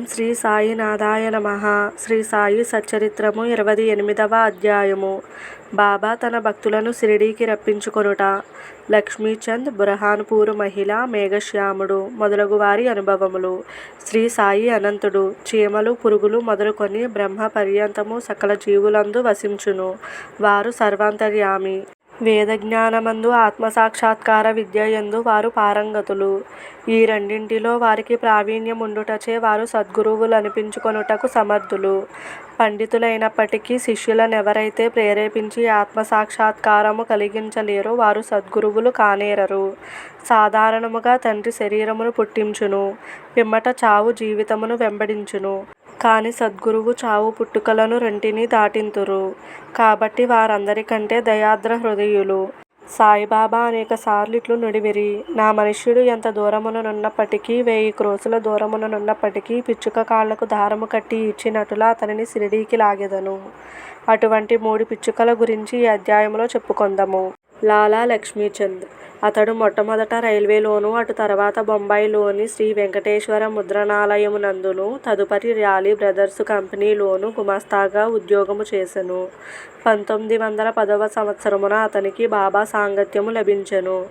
ఓం శ్రీ సాయినాథాయ నమ. శ్రీ సాయి సచ్చరిత్రము ఇరవై ఎనిమిదవ అధ్యాయము. బాబా తన భక్తులను షిరిడీకి రప్పించుకొనుట. లక్ష్మీచంద్ బురహాన్పూర్ మహిళ మేఘశ్యాముడు మొదలగు వారి అనుభవములు. శ్రీ సాయి అనంతుడు చీమలు పురుగులు మొదలుకొని బ్రహ్మ పర్యంతము సకల జీవులందు వసించును. వారు సర్వాంతర్యామి. వేదజ్ఞానమందు ఆత్మసాక్షాత్కార విద్యయందు వారు పారంగతులు. ఈ రెండింటిలో వారికి ప్రావీణ్యముండుటచే వారు సద్గురువులనిపించుకొనుటకు సమర్థులు. పండితులైనప్పటికీ శిష్యులనెవరైతే ప్రేరేపించి ఆత్మసాక్షాత్కారము కలిగించలేరో వారు సద్గురువులు కానేరరు. సాధారణముగా తండ్రి శరీరమును పుట్టించును. పిమ్మట చావు జీవితమును వెంబడించును. కాని సద్గురువు చావు పుట్టుకలను రెంటినీ దాటింతురు. కాబట్టి వారందరికంటే దయార్ద్ర హృదయులు. సాయిబాబా అనేక సార్లు ఇట్లు నుడివిరి. నా మనుష్యుడు ఎంత దూరముననున్నప్పటికీ వేయి క్రోసుల దూరముననున్నప్పటికీ పిచ్చుక కాళ్ళకు దారము కట్టి ఇచ్చినట్టులా అతనిని షిరిడీకి లాగెదను. అటువంటి మూడు పిచ్చుకల గురించి ఈ అధ్యాయంలో చెప్పుకుందాము. లాలా లక్ష్మీచంద్ అతడు మొట్టమొదట రైల్వేలోను అటు తర్వాత బొంబాయిలోని శ్రీ వెంకటేశ్వర ముద్రణాలయమునందును తదుపరి ర్యాలీ బ్రదర్స్ కంపెనీలోను గుమస్తాగా ఉద్యోగము చేసెను. పంతొమ్మిది వందల పదవ సంవత్సరమున అతనికి బాబా సాంగత్యము లభించెను.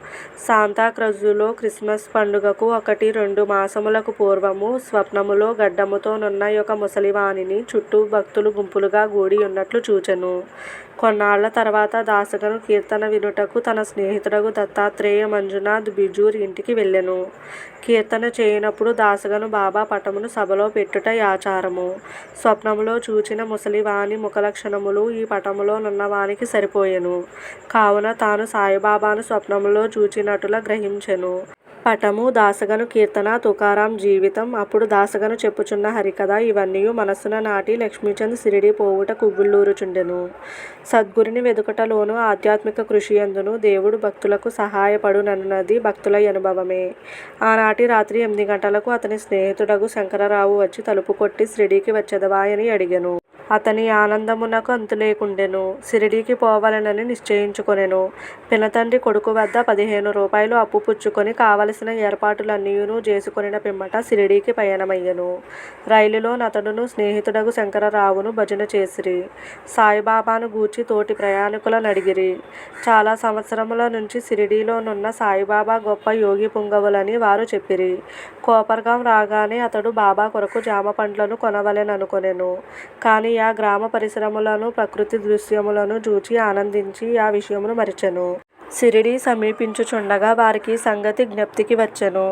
సాంతాక్రజులో క్రిస్మస్ పండుగకు ఒకటి రెండు మాసములకు పూర్వము స్వప్నములో గడ్డముతోనున్న ఒక ముసలివాణిని చుట్టూ భక్తులు గుంపులుగా గూడి ఉన్నట్లు చూచెను. కొన్నాళ్ళ తర్వాత దాసగను కీర్తన వినుటకు తన స్నేహితుడకు దత్తాత్రేయ మంజునాథ్ బిజూర్ ఇంటికి వెళ్ళెను. కీర్తన చేయనప్పుడు దాసగను బాబా పటమును సభలో పెట్టుట ఆచారము స్వప్నములో చూచిన ముసలివాణి ముఖలక్షణములు ఈ పటము నున్నవానికి సరిపోయెను. కావున తాను సాయిబాబాను స్వప్నములో చూచినట్టులా గ్రహించెను. పటము దాసగను కీర్తన తుకారాం జీవితం అప్పుడు దాసగను చెప్పుచున్న హరికథ ఇవన్నీ మనస్సున నాటి లక్ష్మీచంద్ సిరిడి పోవుట కువ్వుళ్ళూరుచుండెను. సద్గురిని వెదుకటలోను ఆధ్యాత్మిక కృషి ఎందును దేవుడు భక్తులకు సహాయపడునన్నది భక్తుల అనుభవమే. ఆనాటి రాత్రి ఎనిమిది గంటలకు అతని స్నేహితుడగు శంకరరావు వచ్చి తలుపు కొట్టి షిరిడీకి వచ్చెదవా అని అడిగెను. అతని ఆనందమునకు అంతులేకుండెను. షిరిడీకి పోవాలనని నిశ్చయించుకొనెను. పినతండ్రి కొడుకు వద్ద పదిహేను రూపాయలు అప్పు పుచ్చుకొని కావలసిన ఏర్పాటులన్నీయును చేసుకొనిన పిమ్మట షిరిడీకి పయనమయ్యెను. రైలులో నతడును స్నేహితుడగు శంకరరావును భజన చేసిరి. సాయిబాబాను గూర్చి తోటి ప్రయాణికులను అడిగిరి చాలా సంవత్సరముల నుంచి షిరిడీలోనున్న సాయిబాబా గొప్ప యోగి పుంగవులని వారు చెప్పిరి. కోపర్గాం రాగానే అతడు బాబా కొరకు జామ పండ్లను కొనవలెననుకొనెను. కానీ ఆ గ్రామ పరిసరములను ప్రకృతి దృశ్యములను చూచి ఆనందించి ఆ విషయమును మరిచెను. షిరిడీ సమీపించుచుండగా వారికి సంగతి జ్ఞప్తికి వచ్చెను.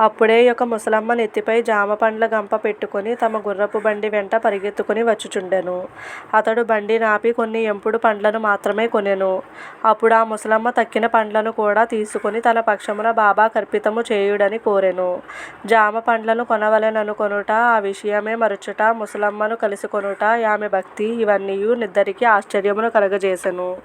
అప్పుడే ఒక ముసలమ్మ నెత్తిపై జామ పండ్ల గంప పెట్టుకుని తమ గుర్రపు బండి వెంట పరిగెత్తుకుని వచ్చుచుండెను. అతడు బండి నాపి కొన్ని ఎంపుడు పండ్లను మాత్రమే కొనెను. అప్పుడు ఆ ముసలమ్మ తక్కిన పండ్లను కూడా తీసుకుని తన పక్షమున బాబా కర్పితము చేయుడని కోరెను. జామ పండ్లను కొనవలెననుకొనుట ఆ విషయమే మరుచుట ముసలమ్మను కలుసుకొనుట ఆమె భక్తి ఇవన్నీయు నిద్దరికి ఆశ్చర్యమును కలగజేసెను.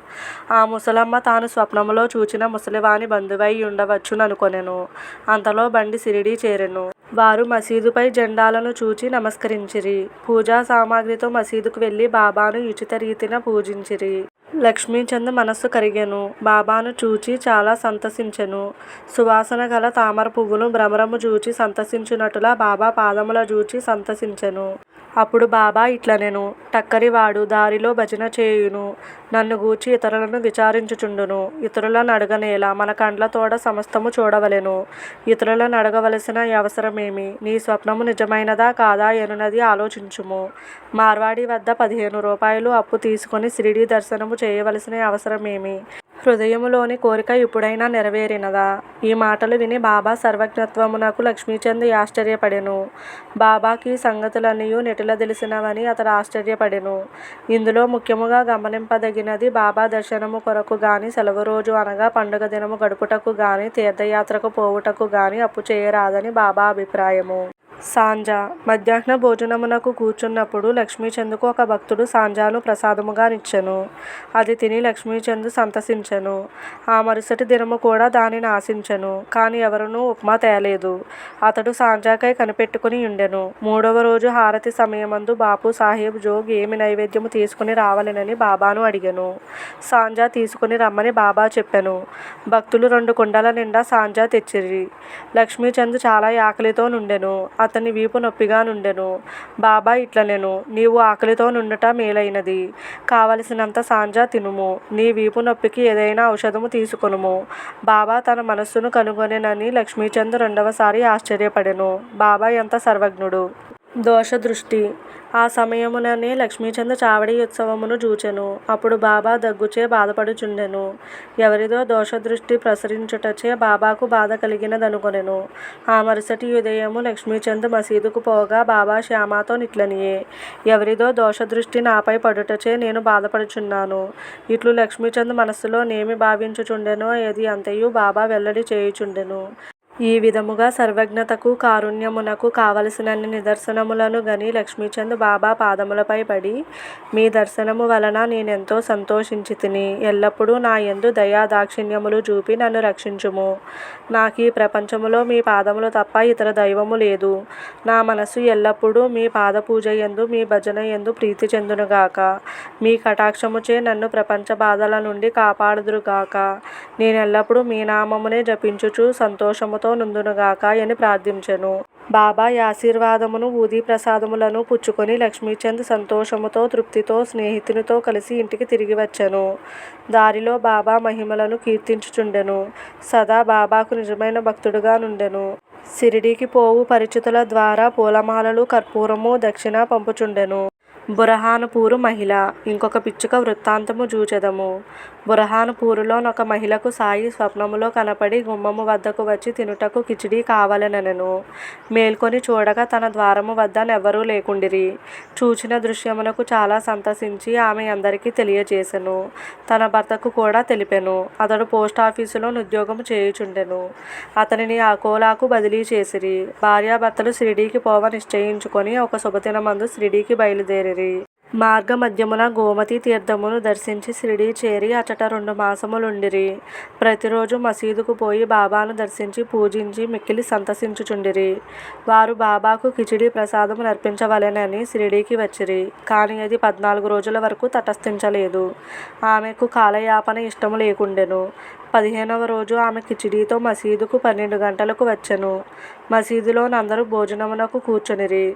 ఆ ముసలమ్మ తాను స్వప్నములో చూచిన ముసలివాని బంధువై ఉండవచ్చుననుకొనెను. అంతలో బండి షిరిడీ చేరెను. వారు మసీదుపై జెండాలను చూచి నమస్కరించిరి. పూజా సామాగ్రితో మసీదుకు వెళ్ళి బాబాను ఉచిత రీతిన పూజించిరి. లక్ష్మీచంద్ మనస్సు కరిగెను. బాబాను చూచి చాలా సంతసించెను. సువాసన గల తామర పువ్వును భ్రమరము చూచి సంతసించునటులా బాబా పాదముల చూచి సంతసించెను. అప్పుడు బాబా ఇట్లనెను టక్కరివాడు దారిలో భజన చేయును. నన్ను గూర్చి ఇతరులను విచారించుచుండును. ఇతరులను అడగనేలా మన కండ్లతోడ సమస్తము చూడవలెను. ఇతరులను అడగవలసిన అవసరమేమి? నీ స్వప్నము నిజమైనదా కాదా ఎనున్నది ఆలోచించుము. మార్వాడి వద్ద పదిహేను రూపాయలు అప్పు తీసుకొని షిరిడీ దర్శనము చేయవలసిన అవసరమేమి? హృదయములోని కోరిక ఇప్పుడైనా నెరవేరినదా? ఈ మాటలు విని బాబా సర్వజ్ఞత్వమునకు లక్ష్మీచంద్ ఆశ్చర్యపడెను. బాబాకి సంగతులన్నీ నెటిల తెలిసినవని అతడు ఆశ్చర్యపడెను. ఇందులో ముఖ్యముగా గమనింపదగినది బాబా దర్శనము కొరకు గాని సెలవు రోజు అనగా పండుగ దినము గడుపుటకు గాని తీర్థయాత్రకు పోవుటకు గాని అప్పు చేయరాదని బాబా అభిప్రాయము. సాంజా మధ్యాహ్న భోజనమునకు కూర్చున్నప్పుడు లక్ష్మీచంద్కు ఒక భక్తుడు సాంజాను ప్రసాదముగా నిచ్చెను. అది తిని లక్ష్మీచంద్ సంతసించెను. ఆ మరుసటి దినము కూడా దానిని ఆశించెను కాని ఎవరునూ ఉప్మా తేలేదు. అతడు సాంజాకై కనిపెట్టుకుని ఉండెను. మూడవ రోజు హారతి సమయమందు బాపు సాహెబ్ జోగ్ ఏమి నైవేద్యము తీసుకుని రావాలనని బాబాను అడిగాను. సాంజా తీసుకుని రమ్మని బాబా చెప్పాను. భక్తులు రెండు కుండల నిండా సాంజా తెచ్చిరి. లక్ష్మీచంద్ చాలా ఆకలితో నుండెను. అతని వీపు నొప్పిగా నుండెను. బాబా ఇట్లనెను నీవు ఆకలితో నుండుట మేలైనది. కావలసినంత సాంజా తినుము. నీ వీపు నొప్పికి ఏదైనా ఔషధము తీసుకొనుము బాబా తన మనస్సును కనుగొనెనని లక్ష్మీచంద్ రెండవసారి ఆశ్చర్యపడెను. బాబా ఎంత సర్వజ్ఞుడు! దోష దృష్టి ఆ సమయముననే లక్ష్మీచంద్ చావడి ఉత్సవమును జూచెను. అప్పుడు బాబా దగ్గుచే బాధపడుచుండెను. ఎవరిదో దోషదృష్టి ప్రసరించుటచే బాబాకు బాధ కలిగినదనుకొనెను. ఆ మరుసటి ఉదయము లక్ష్మీచంద్ మసీదుకు పోగా బాబా శ్యామాతో నిట్లనియే. ఎవరిదో దోషదృష్టి నాపై పడుటచే నేను బాధపడుచున్నాను. ఇట్లు లక్ష్మీచంద్ మనస్సులో నేమి భావించుచుండెనో ఏది అంతయు బాబా వెల్లడి చేయుచుండెను. ఈ విధముగా సర్వజ్ఞతకు కారుణ్యమునకు కావలసినన్ని నిదర్శనములను గని లక్ష్మీచంద్ బాబా పాదములపై పడి మీ దర్శనము వలన నేనెంతో సంతోషించితిని. ఎల్లప్పుడూ నా యందు దయా దాక్షిణ్యములు చూపి నన్ను రక్షించుము. నాకు ఈ ప్రపంచములో మీ పాదములు తప్ప ఇతర దైవము లేదు. నా మనసు ఎల్లప్పుడూ మీ పాద పూజ యందు మీ భజన యందు ప్రీతి చెందునుగాక మీ కటాక్షముచే నన్ను ప్రపంచ బాధల నుండి కాపాడుదురుగాక నేనెల్లప్పుడూ మీ నామమునే జపించుచు సంతోషముతో నుందునుగాక అని ప్రార్థించెను. బాబా ఆశీర్వాదమును ఊదీ ప్రసాదములను పుచ్చుకొని లక్ష్మీచంద్ సంతోషముతో తృప్తితో స్నేహితునితో కలిసి ఇంటికి తిరిగి వచ్చెను. దారిలో బాబా మహిమలను కీర్తించుచుండెను. సదా బాబాకు నిజమైన భక్తుడుగా నుండెను. సిరిడీకి పోవు పరిచితుల ద్వారా పూలమాలలు కర్పూరము దక్షిణ పంపుచుండెను. బురహానుపూరు మహిళ. ఇంకొక పిచ్చుక వృత్తాంతము జూచెదము. బురహానుపూరులోనొక మహిళకు సాయి స్వప్నములో కనపడి గుమ్మము వద్దకు వచ్చి తినుటకు కిచిడీ కావలెనెను మేల్కొని చూడగా తన ద్వారము వద్ద నెవ్వరూ లేకుండిరి. చూచిన దృశ్యమునకు చాలా సంతసించి ఆమె అందరికీ తెలియజేసెను. తన భర్తకు కూడా తెలిపెను. అతడు పోస్ట్ ఆఫీసులో ఉద్యోగం చేయుచుండెను. అతనిని అకోలాకు బదిలీ చేసిరి. భార్యాభర్తలు షిరిడీకి పోవ నిశ్చయించుకొని ఒక శుభదినమందు షిరిడీకి బయలుదేరి మార్గ మధ్యమున గోమతీ తీర్థమును దర్శించి షిరిడీ చేరి అచట రెండు మాసములుండిరి. ప్రతిరోజు మసీదుకు పోయి బాబాను దర్శించి పూజించి మిక్కిలి సంతసించుచుండిరి. వారు బాబాకు కిచిడీ ప్రసాదము నర్పించవలెనని షిరిడీకి వచ్చిరి. కానీ అది పద్నాలుగు రోజుల వరకు తటస్థించలేదు. ఆమెకు కాలయాపన ఇష్టము లేకుండెను. పదిహేనవ రోజు ఆమె కిచిడీతో మసీదుకు పన్నెండు గంటలకు వచ్చెను. మసీదులోనందరూ భోజనమునకు కూర్చునిరి.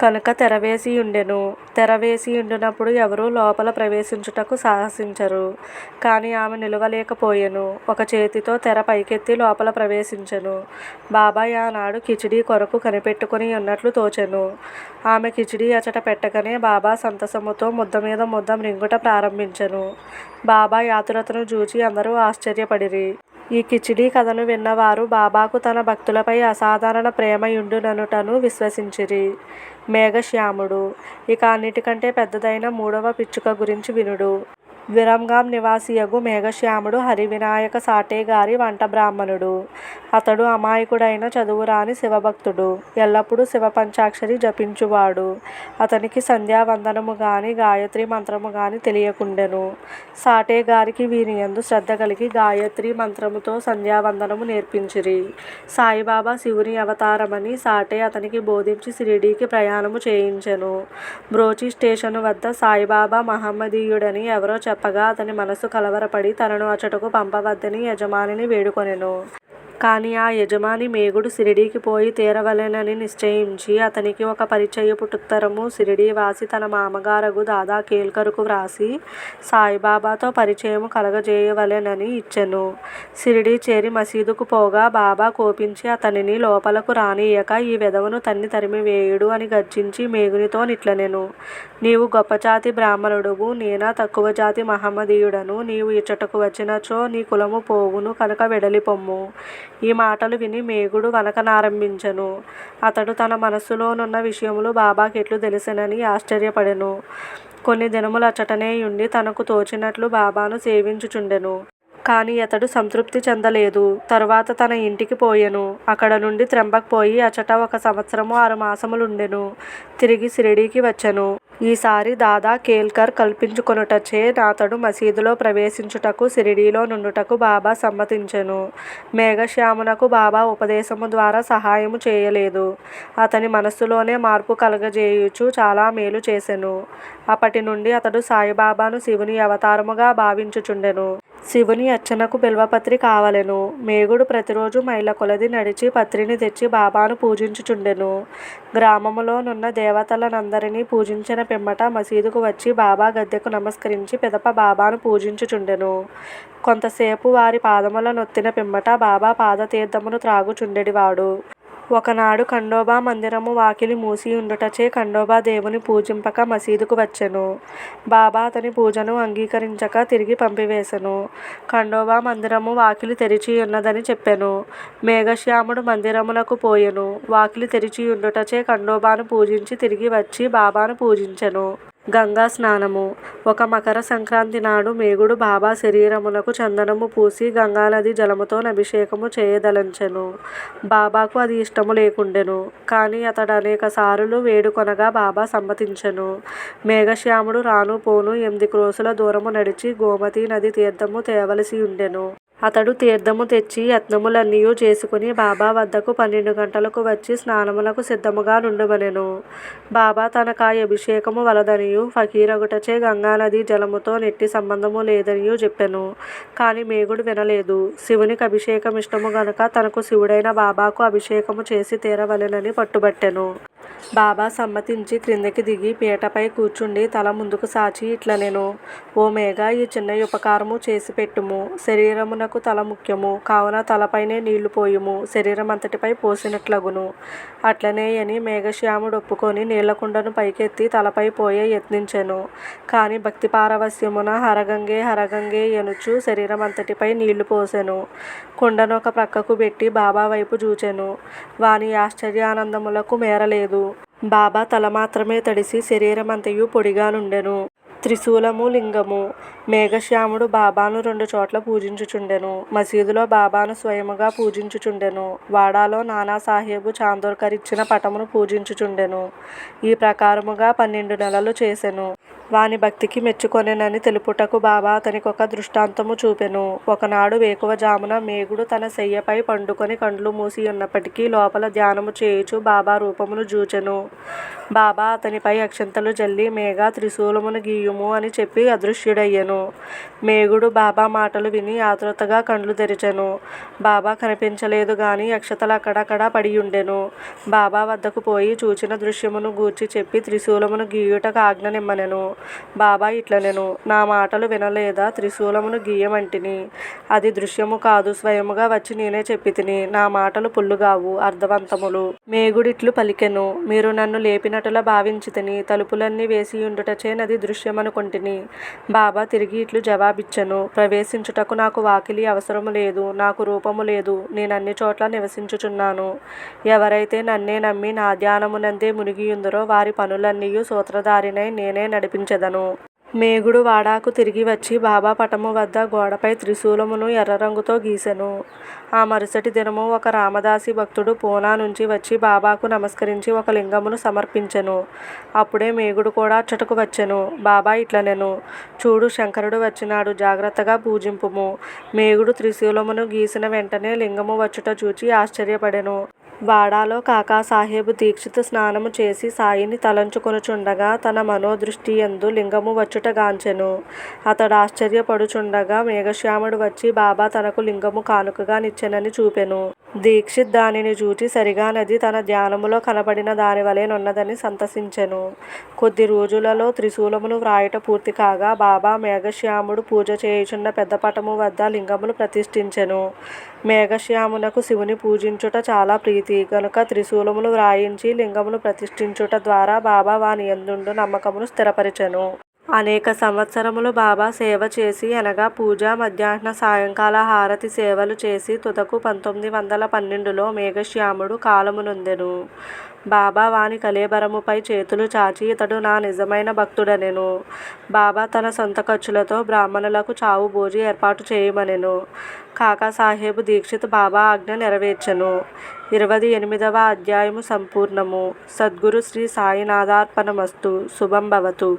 కనుక తెరవేసి ఉండెను తెరవేసి ఉండినప్పుడు ఎవరూ లోపల ప్రవేశించుటకు సాహసించరు. కానీ ఆమె నిలువలేకపోయెను. ఒక చేతితో తెర పైకెత్తి లోపల ప్రవేశించెను. బాబాయ్ ఆనాడు కిచిడీ కొరకు కనిపెట్టుకుని ఉన్నట్లు తోచెను. ఆమె కిచిడీ అచట పెట్టగానే బాబా సంతసముతో ముద్ద మీద ముద్ద మృంగుట ప్రారంభించెను. బాబా ఆతురతను చూచి అందరూ ఆశ్చర్యపడిరి. ఈ కిచిడీ కథను విన్నవారు బాబాకు తన భక్తులపై అసాధారణ ప్రేమయుండుననుటను విశ్వసించిరి. మేఘశ్యాముడు ఇక అన్నిటికంటే పెద్దదైన మూడవ పిచ్చుక గురించి వినుడు. విరంగాం నివాసియగు మేఘశ్యాముడు హరివినాయక సాటే గారి వంట బ్రాహ్మణుడు. అతడు అమాయకుడైన చదువురాని శివభక్తుడు. ఎల్లప్పుడూ శివ పంచాక్షరి జపించువాడు. అతనికి సంధ్యావందనము గాని గాయత్రి మంత్రము గాని తెలియకుండెను. సాటే గారికి వీరి ఎందు శ్రద్ధ కలిగి గాయత్రి మంత్రముతో సంధ్యావందనము నేర్పించిరి. సాయిబాబా శివుని అవతారమని సాటే అతనికి బోధించి షిరిడీకి ప్రయాణము చేయించెను. బ్రోచి స్టేషను వద్ద సాయిబాబా మహమ్మదీయుడని ఎవరో చెప్పగా అతని మనసు కలవరపడి తనను అచటకు పంపవద్దని యజమానిని వేడుకొనెను. కానీ ఆ యజమాని మేగుడు షిరిడీకి పోయి తీరవలెనని నిశ్చయించి అతనికి ఒక పరిచయపుటుత్తరము షిరిడీ వాసి తన మామగారగు దాదా కేల్కరుకు వ్రాసి సాయిబాబాతో పరిచయము కలగజేయవలెనని ఇచ్చెను. షిరిడీ చేరి మసీదుకు పోగా బాబా కోపించి అతనిని లోపలకు రానియ్యక ఈ వెధవను తన్ని తరిమివేయుడు అని గర్జించి మేగునితో నిట్లనెను. నీవు గొప్ప జాతి బ్రాహ్మణుడువు నేనా తక్కువ జాతి మహమ్మదీయుడను నీవు ఇచ్చటకు వచ్చినచో నీ కులము పోవును కనుక వెడలిపొమ్ము ఈ మాటలు విని మేఘుడు వనకనారంభించెను అతడు తన మనస్సులోనున్న విషయములు బాబాకి ఎట్లు తెలిసెనని ఆశ్చర్యపడెను. కొన్ని దినములు అచ్చటనే ఉండి తనకు తోచినట్లు బాబాను సేవించుచుండెను. కానీ అతడు సంతృప్తి చెందలేదు. తరువాత తన ఇంటికి పోయెను. అక్కడ నుండి త్రెంబక్ పోయి అచట ఒక సంవత్సరము ఆరు మాసములుండెను. తిరిగి షిరిడీకి వచ్చెను. ఈసారి దాదా కేల్కర్ కల్పించుకొనుటచే అతడు మసీదులో ప్రవేశించుటకు షిరిడీలో నుండుటకు బాబా సమ్మతించెను. మేఘశ్యామునకు బాబా ఉపదేశము ద్వారా సహాయము చేయలేదు. అతని మనస్సులోనే మార్పు కలగజేయుచు చాలా మేలు చేసెను. అప్పటి నుండి అతడు సాయిబాబాను శివుని అవతారముగా భావించుచుండెను. శివుని అర్చనకు బిల్వపత్రి కావలెను. మేగుడు ప్రతిరోజు మైళ్ళ కొలది నడిచి పత్రిని తెచ్చి బాబాను పూజించుచుండెను. గ్రామములోనున్న దేవతలనందరినీ పూజించిన పిమ్మట మసీదుకు వచ్చి బాబా గద్దెకు నమస్కరించి పిదప బాబాను పూజించుచుండెను. కొంతసేపు వారి పాదముల నొత్తిన పిమ్మట బాబా పాదతీర్థమును త్రాగుచుండెడివాడు. ఒకనాడు ఖండోబా మందిరము వాకిలి మూసి ఉండుటచే ఖండోబా దేవుని పూజింపక మసీదుకు వచ్చెను. బాబా అతని పూజను అంగీకరించక తిరిగి పంపివేశెను ఖండోబా మందిరము వాకిలి తెరిచి ఉన్నదని చెప్పెను. మేఘశ్యాముడు మందిరమునకు పోయెను. వాకిలి తెరిచి ఉండుటచే ఖండోబాను పూజించి తిరిగి వచ్చి బాబాను పూజించెను. గంగా స్నానము. ఒక మకర సంక్రాంతి నాడు మేగుడు బాబా శరీరమునకు చందనము పూసి గంగానది జలముతో అభిషేకము చేయదలంచెను. బాబాకు అది ఇష్టము లేకుండెను కానీ అతడు అనేక సారులు వేడుకొనగా బాబా సమ్మతించెను. మేఘశ్యాముడు రాను పోను ఎనిమిది క్రోసుల దూరము నడిచి గోమతి నది తీర్థము తేవలసి ఉండెను. అతడు తీర్థము తెచ్చి యత్నములన్నీయు చేసుకుని బాబా వద్దకు పన్నెండు గంటలకు వచ్చి స్నానములకు సిద్ధముగా నుండుమనెను బాబా తనకా అభిషేకము వలదనియు. ఫకీరగుటచే గంగానది జలముతో నెట్టి సంబంధము లేదనియు చెప్పెను. కానీ మేగుడు వినలేదు. శివునికి అభిషేకం ఇష్టము గనుక తనకు శివుడైన బాబాకు అభిషేకము చేసి తీరవలెనని పట్టుబట్టెను. బాబా సమ్మతించి క్రిందికి దిగి పీటపై కూర్చుండి తల ముందుకు సాచి ఇట్లనెను. ఓ మేఘ ఈ చిన్న ఉపకారము చేసి పెట్టుము శరీరమునకు తల ముఖ్యము కావున తలపైనే నీళ్ళు పోయుము శరీరం అంతటిపై పోసినట్లగును. అట్లనే అని మేఘశ్యాముడు ఒప్పుకొని నీళ్ళకుండను పైకెత్తి తలపై పోయే యత్నించెను. కానీ భక్తి పారవస్యమున హరగంగే హరగంగే ఎనుచు శరీరం అంతటిపై నీళ్ళు పోసెను. కుండను ఒక ప్రక్కకు పెట్టి బాబా వైపు చూచెను. వాని ఆశ్చర్యానందములకు మేరలేదు. బాబా తల మాత్రమే తడిసి శరీరమంతయు పొడిగా నుండెను త్రిశూలము లింగము. మేఘశ్యాముడు బాబాను రెండు చోట్ల పూజించుచుండెను. మసీదులో బాబాను స్వయముగా పూజించుచుండెను. వాడాలో నానాసాహేబు చాందోర్కర్ ఇచ్చిన పటమును పూజించుచుండెను. ఈ ప్రకారముగా పన్నెండు నెలలు చేసెను. వాని భక్తికి మెచ్చుకొనెనని తెలుపుటకు బాబా అతనికొక దృష్టాంతము చూపెను. ఒకనాడు వేకువ జామున మేగుడు తన శయ్యపై పండుకొని కండ్లు మూసి ఉన్నప్పటికీ లోపల ధ్యానము చేయుచు బాబా రూపమును జూచెను. బాబా అతనిపై అక్షంతలు జల్లి మేఘ త్రిశూలమును గీయుము అని చెప్పి అదృశ్యుడయ్యెను. మేఘుడు బాబా మాటలు విని ఆతృతగా కండ్లు తెరిచెను. బాబా కనిపించలేదు గాని అక్షతలు అక్కడక్కడ పడియుండెను. బాబా వద్దకు పోయి చూచిన దృశ్యమును గూర్చి చెప్పి త్రిశూలమును గీయుటకు ఆజ్ఞనిమ్మనెను బాబా ఇట్లనెను నా మాటలు వినలేదా? త్రిశూలమును గీయమంటిని. అది దృశ్యము కాదు స్వయముగా వచ్చి నేనే చెప్పితిని. నా మాటలు పుల్లుగావు అర్థవంతములు. మేగుడిట్లు పలికెను. మీరు నన్ను లేపినట్టులా భావించితిని. తలుపులన్నీ వేసి ఉండుటచే నది దృశ్యమనుకొంటిని. బాబా తిరిగి ఇట్లు జవాబిచ్చను. ప్రవేశించుటకు నాకు వాకిలి అవసరము లేదు నాకు రూపము లేదు. నేను అన్ని చోట్ల నివసించుచున్నాను. ఎవరైతే నన్నే నమ్మి నా ధ్యానమునందే మునిగియుందరో వారి పనులన్నీ సూత్రధారినై నేనే నడిపించెదను మేగుడు వాడాకు తిరిగి వచ్చి బాబా పటము వద్ద గోడపై త్రిశూలమును ఎర్ర రంగుతో గీసెను. ఆ మరుసటి దినము ఒక రామదాసి భక్తుడు పూనా నుంచి వచ్చి బాబాకు నమస్కరించి ఒక లింగమును సమర్పించెను. అప్పుడే మేగుడు కూడా అచ్చటకు వచ్చెను. బాబా ఇట్లనెను. చూడు శంకరుడు వచ్చినాడు జాగ్రత్తగా పూజింపుము. మేగుడు త్రిశూలమును గీసిన వెంటనే లింగము వచ్చుట చూచి ఆశ్చర్యపడెను. వాడాలో కాకాసాహెబు దీక్షిత స్నానము చేసి సాయిని తలంచుకొనుచుండగా తన మనోదృష్టి యందు లింగము వచ్చుటగాంచెను అతడు ఆశ్చర్యపడుచుండగా మేఘశ్యాముడు వచ్చి బాబా తనకు లింగము కానుకగా నిచ్చెనని చూపెను. దీక్షిత్ దానిని చూచి సరిగా నది తన ధ్యానములో కనబడిన దాని వలెనున్నదని సంతసించెను. కొద్ది రోజులలో త్రిశూలమును వ్రాయుట పూర్తి కాగా బాబా మేఘశ్యాముడు పూజ చేయుచున్న పెద్ద పటము వద్ద లింగమును ప్రతిష్ఠించెను. మేఘశ్యామునకు శివుని పూజించుట చాలా ప్రీతి. గనుక త్రిశూలములు వ్రాయించి లింగమును ప్రతిష్ఠించుట ద్వారా బాబా వాని ఎందుండు నమ్మకమును స్థిరపరిచెను. అనేక సంవత్సరములు బాబా సేవ చేసి అనగా పూజ మధ్యాహ్న సాయంకాల హారతి సేవలు చేసి తుదకు పంతొమ్మిది వందల పన్నెండులో మేఘశ్యాముడు కాలమునుందెను. బాబా వాని కలేబరముపై చేతులు చాచి ఇతడు నా నిజమైన భక్తుడనెను. బాబా తన సొంత ఖర్చులతో బ్రాహ్మణులకు చావు భోజి ఏర్పాటు చేయమనెను. కాకాసాహేబు దీక్షిత్ బాబా ఆజ్ఞ నెరవేర్చెను. ఇరవై ఎనిమిదవ అధ్యాయము సంపూర్ణము. సద్గురు శ్రీ సాయినాథార్పణమస్తు. శుభం భవతు.